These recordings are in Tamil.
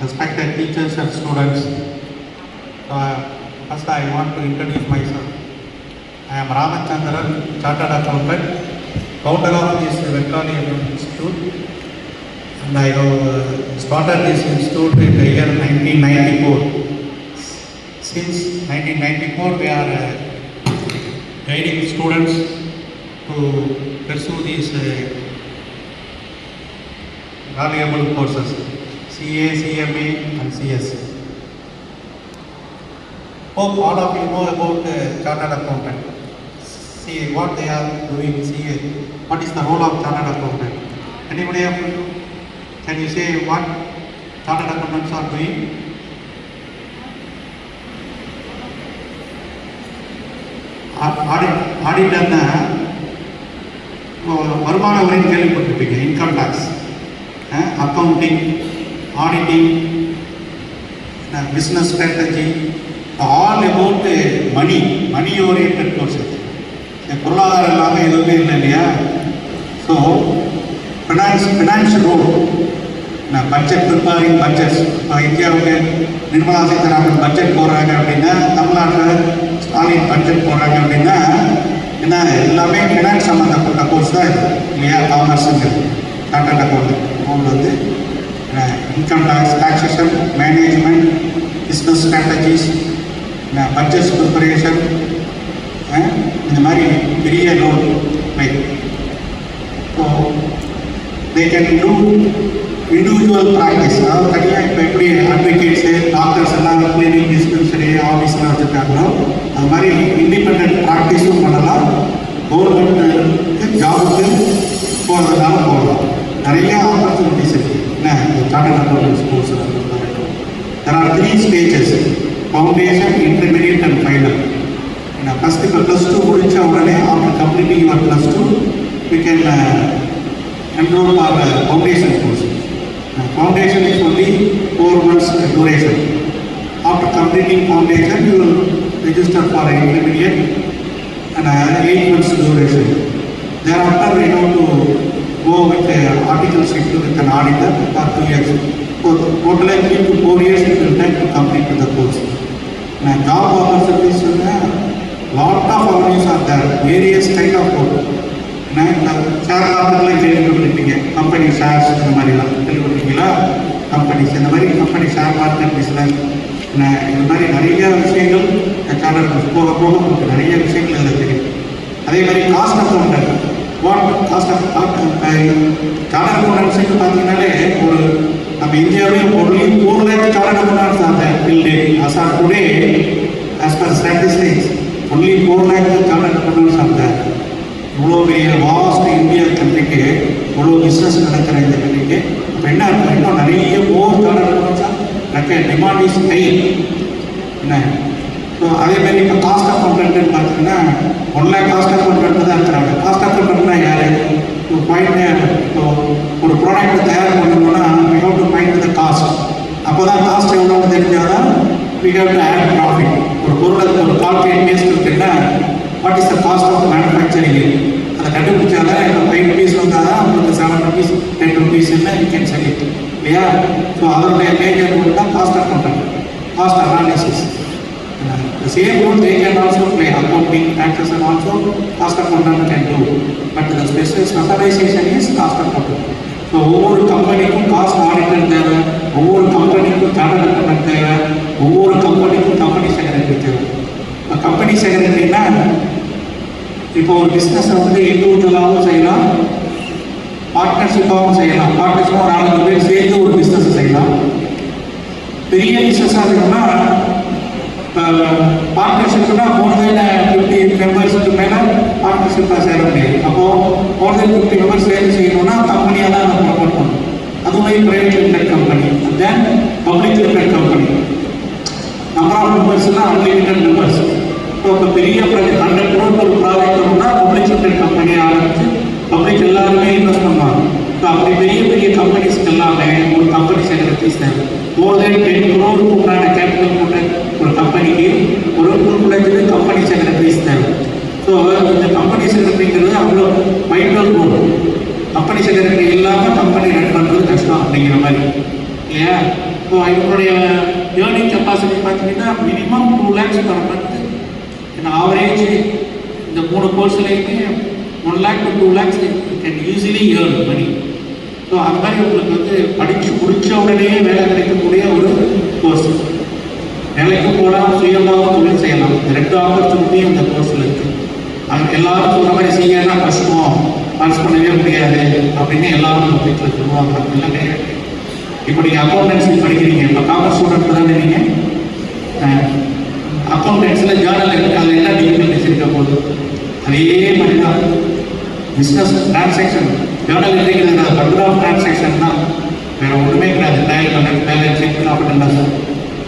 Respected teachers and students. Uh, First, I want to introduce myself. I am Ramachandran, Chartered Accountant, founder of this Victorian Institute. And I have uh, started this institute in the year 1994. Since 1994, we are uh, guiding students to pursue these uh, valuable courses, CA, CMA and CS. Hope all of you know about uh, chartered accountant. See what they are doing in CA. What is the role of chartered accountant? Anybody of you? Can you say what chartered accountants are doing? Audit ஆடிட்டர்னா வருமான வரின்னு கேள்விப்பட்டிருப்பீங்க income tax accounting auditing business strategy all about money money oriented course பொருளாதாரம் இல்லாமல் எதுவுமே இல்லை இல்லையா? So finance finance role budget preparing budgets இப்போ இந்தியாவுக்கு நிர்மலா சீதாராமன் பட்ஜெட் போடுறாங்க அப்படின்னா தமிழ்நாட்டில் ஸ்டாலின் பட்ஜெட் போடுறாங்க அப்படின்னா என்ன எல்லாமே ஃபினான்ஸ் சம்மந்தப்பட்ட கோர்ஸ் தான் இது. இல்லையா? காமர்ஸுங்கிறது chartered account income tax taxation management business strategies budget preparation இந்த மாதிரி பெரிய role like so they can do individual practice அதாவது தனியாக இப்போ எப்படி அட்வொகேட்ஸு டாக்டர்ஸ் எல்லாம் கிளினிக் டிஸ்பென்சரி ஆஃபீஸ்லாம் வச்சுருக்காங்களோ அது மாதிரி இண்டிபெண்ட் ப்ராக்டிஸும் பண்ணலாம். கவர்மெண்ட்டு ஜாபுக்கு போகிறதுனால போகலாம். நிறைய ஆப்பர்ச்சுனிட்டிஸ் இருக்குது என்ன இந்த charter accountants course there are three stages foundation intermediate and final நான் ஃபஸ்ட்டு இப்போ ப்ளஸ் டூ முடித்த உடனே after completing your plus two we can enroll for the foundation course. Now, foundation is only four months duration. After completing foundation, you will register for intermediate and uh, eight months duration. Thereafter, we have to go with uh, articleship with an auditor for two years. So, totally three to four years it will take to complete the course. Now, job opportunities, uh, lot of avenues are there, various kind of work. Share மார்க்கெட்லாம் கேள்விப்பட்டிருப்பீங்க கம்பெனி ஷேர்ஸ் இந்த மாதிரிலாம் கேள்விப்பட்டிருக்கீங்களா கம்பெனிஸ் இந்த மாதிரி கம்பெனி ஷேர் மார்க்கெட் பிஸ்னஸ் இந்த மாதிரி நிறைய விஷயங்கள் சேனல் போக போக உங்களுக்கு நிறைய விஷயங்கள் அதில் தெரியும் அதே மாதிரி cost accountant what cost of chart அக்கௌண்டன்ஸுக்கு பார்த்தீங்கன்னாலே ஒரு நம்ம இந்தியாவிலே only four lakh chart accountants are built as are today as per statistics only four lakh chart accountants இவ்வளோ பெரிய வாஸ்ட் இந்தியா கண்ட்ரிக்கு இவ்வளோ பிஸ்னஸ் நடக்கிற இந்த கண்ட்ரிக்கு இப்போ என்ன இருக்கும் இன்னும் நிறைய ஓவர் காரணம் நிறைய டிமாண்ட் இஸ் ஹை என்ன? ஸோ அதே மாதிரி இப்போ காஸ்ட் அக்கௌண்டன்ட்னு பார்த்தீங்கன்னா ஒன் லேக் காஸ்ட் அக்கௌண்டன்ட் தான் இருக்கிறாங்க. காஸ்ட் அக்கௌண்டன்ட்னா யார் இப்போ பாயிண்ட் இப்போ ஒரு ப்ராடக்ட் தயார் பண்ணணும்னா we have to mind the cost அப்போ தான் காஸ்ட் எவ்வளோன்னு தெரிஞ்சால் தான் we have to add profit ஒரு பொருளுக்கு ஒரு கால்குலேட் பேஸ்ட் இருக்குன்னா what is the cost of manufacturing அதை கண்டுபிடிச்சாதான் இப்போ ஃபைவ் ருபீஸ் வந்தால் தான் உங்களுக்கு seven rupees ten rupees you can சரி இல்லையா? ஸோ அதனுடைய மேஜர் மட்டும் தான் cost accountant cost analysis same rule they can also play accounting, taxes and also cost accountant can do. But the special specialization is cost accountant. So ஒவ்வொரு கம்பெனிக்கும் காஸ்ட் ஆடிட்டர் தேவை ஒவ்வொரு கம்பெனிக்கும் சார்டர் அக்கௌண்டன்ட் தேவை ஒவ்வொரு கம்பெனிக்கும் கம்பெனி செக்ரட்டரி தேவை கம்பெனி செக்ரட்டரினா இப்போ ஒரு பிஸ்னஸை வந்து இண்டிவிஜுவலாகவும் செய்யலாம் பார்ட்னர்ஷிப்பாகவும் செய்யலாம் பார்ட்னர்ஷிப்பாக நாலு பேர் சேர்ந்து ஒரு பிஸ்னஸை செய்யலாம் பெரிய பிஸ்னஸாக இருக்கணும்னா பார்ட்னர்ஷிப்னா மோர் தென் ஃபிஃப்டி மெம்பர்ஸுக்கு மேலே பார்ட்னர்ஷிப்பாக சேர முடியாது அப்போது மோர் தென் ஃபிஃப்டி மெம்பர்ஸ் சேர்ந்து செய்யணும்னா கம்பெனியாக தான் நம்ம ப்ரொமோட் பண்ணணும். அதுவே private limited company then public limited company number of மெம்பர்ஸ்னால் unlimited members இப்போ இப்போ பெரிய ப்ராஜெக்ட் ஹண்ட்ரட் க்ரோட் ஒரு ப்ராஜெக்ட் வரும்னா பப்ளிக் லிமிடெட் கம்பெனி ஆரம்பிச்சு பப்ளிக் எல்லாருமே இன்வெஸ்ட் பண்ணுவாங்க. இப்போ அப்படி பெரிய பெரிய கம்பெனிஸ்க்கு எல்லாமே ஒரு கம்பெனி செக்ரட்டரிஸ் தேவை மோர் தென் டென் க்ரோருக்கு உண்டான கேபிட்டல் கொண்ட ஒரு கம்பெனிக்கு ஒரு குறைஞ்சது கம்பெனி செக்ரட்டரிஸ் தேவை ஸோ இந்த கம்பெனி கம்பெனி செக்ரட்டரி இல்லாமல் கம்பெனி ரன் பண்ணுறது அப்போ இவங்களுடைய ஏர்னிங் கெப்பாசிட்டி பார்த்தீங்கன்னா minimum two lakhs per month in average இந்த மூணு கோர்ஸ்லேயுமே one lakh to two lakhs can easily earn money so அந்த மாதிரி உங்களுக்கு வந்து படித்து முடிச்ச உடனே வேலை கிடைக்கக்கூடிய ஒரு கோர்ஸ் வேலைக்கு போகலாம் சுயமாக தொழில் செய்யலாம். ரெண்டு ஆப்பர்ச்சுனிட்டியும் அந்த கோர்ஸில் இருக்குது அது எல்லாரும் சொல்கிற மாதிரி செய்யலாம் கஷ்டம். காசு பண்ணவே முடியாது. அப்படின்னு எல்லாரும் நம்ம வீட்டில் சொல்லுவாங்க இல்லை கிடையாது இப்போ நீங்கள் அக்கௌண்டன்சி படிக்கிறீங்க. இப்போ காமர்ஸ் ஸ்டூடெண்ட் தானே நீங்கள் அக்கௌண்டன்ஸில் ஜேர்னல் இருக்குது அதில் என்ன டிஃபிகல்ட்டிஸ் இருக்க போகுது? அதே மாதிரி தான் பிஸ்னஸ் டிரான்சாக்ஷன் ஜேர்னல் இருக்கிறது பண்டர் ஆஃப் டிரான்சாக்ஷன் தான். வேறு ஒன்றுமே கிடையாது. Dial connect balance check profit and loss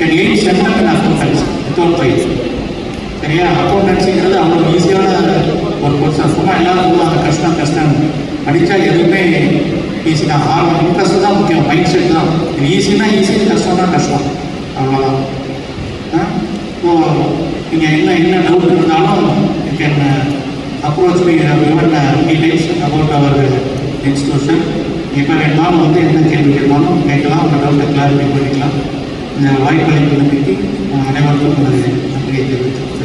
என்ன சொல்ல போனா, you can score சரியா? அக்கௌண்டன்சிங்கிறது அவ்வளோ ஈஸியான ஒரு கோர்ஸ் சும்மா எல்லாரும் சொல்லுவாங்க கஷ்டம் கஷ்டம் படித்தா எதுவுமே ஈஸி தான். ஆர்வம் இன்ட்ரெஸ்ட் தான் முக்கியம். மைண்ட் செட் தான். இது ஈஸினா ஈஸி கஷ்டம்னா கஷ்டம் அவ்வளோதான் ஸோ நீங்கள் என்ன என்ன டவுட் இருந்தாலும் you can approach me even details about our institution எப்போ வேணாலும் வந்து என்ன கேள்வி கேட்டாலும் கேட்கலாம். உங்கள் டவுட்டை கிளாரிஃபை பண்ணிக்கலாம். இந்த வாய்ப்பளிப்பதற்கு அனைவருக்கும் நன்றியை தெரிவித்துக்கிறேன்